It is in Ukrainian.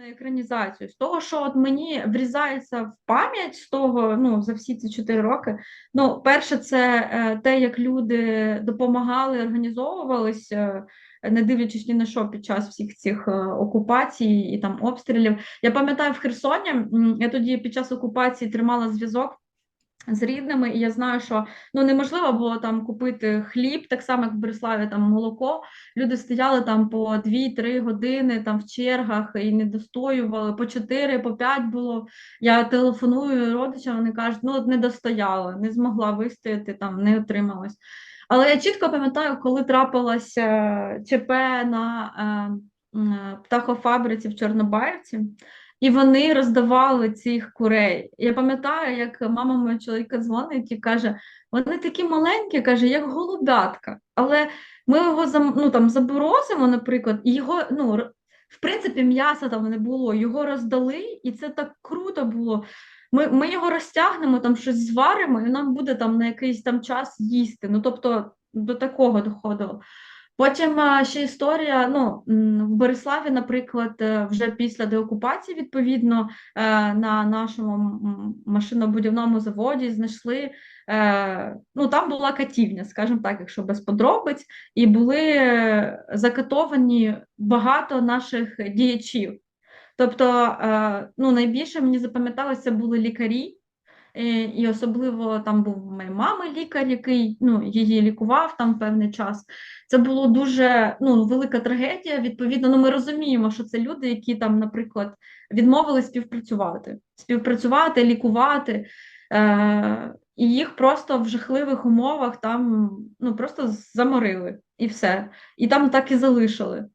на екранізацію. З того, що от мені врізається в пам'ять з того, ну, за всі ці чотири роки. Ну, перше, це е, те, як люди допомагали, організовувалися, не дивлячись ні на що під час всіх цих е, окупацій і там обстрілів. Я пам'ятаю в Херсоні, я тоді під час окупації тримала зв'язок. З рідними, і я знаю, що ну неможливо було там купити хліб, так само як в Бориславі там молоко. Люди стояли там по 2-3 години там в чергах і не достоювали, по 4, по 5 було. Я телефоную родичам, вони кажуть, ну от не достояла, не змогла вистояти, там не отрималось. Але я чітко пам'ятаю, коли трапилося ЧП на е, м, птахофабриці в Чорнобаївці. І вони роздавали цих курей. Я пам'ятаю, як мама мого чоловіка дзвонить і каже: вони такі маленькі, каже, як голубятка. Але ми його ну, там, заборозимо, наприклад, і його, ну, в принципі, м'яса там не було, його роздали, і це так круто було. Ми, ми його розтягнемо, там щось зваримо, і нам буде там на якийсь там час їсти. Ну, тобто до такого доходило. Потім ще історія. Ну в Бориславі, наприклад, е, вже після деокупації, відповідно, е, на нашому машинобудівному заводі знайшли. е, Ну, там була катівня, скажімо так, якщо без подробиць, і були закатовані багато наших діячів. Тобто, ну, найбільше мені запам'яталося, були лікарі. Е, І особливо там був у моєї мами лікар, який ну, її лікував там певний час. Це було дуже ну, велика трагедія. Відповідно, ну, ми розуміємо, що це люди, які там, наприклад, відмовили співпрацювати, співпрацювати, лікувати. Е, І їх просто в жахливих умовах там ну, просто заморили і все. І там так і залишили.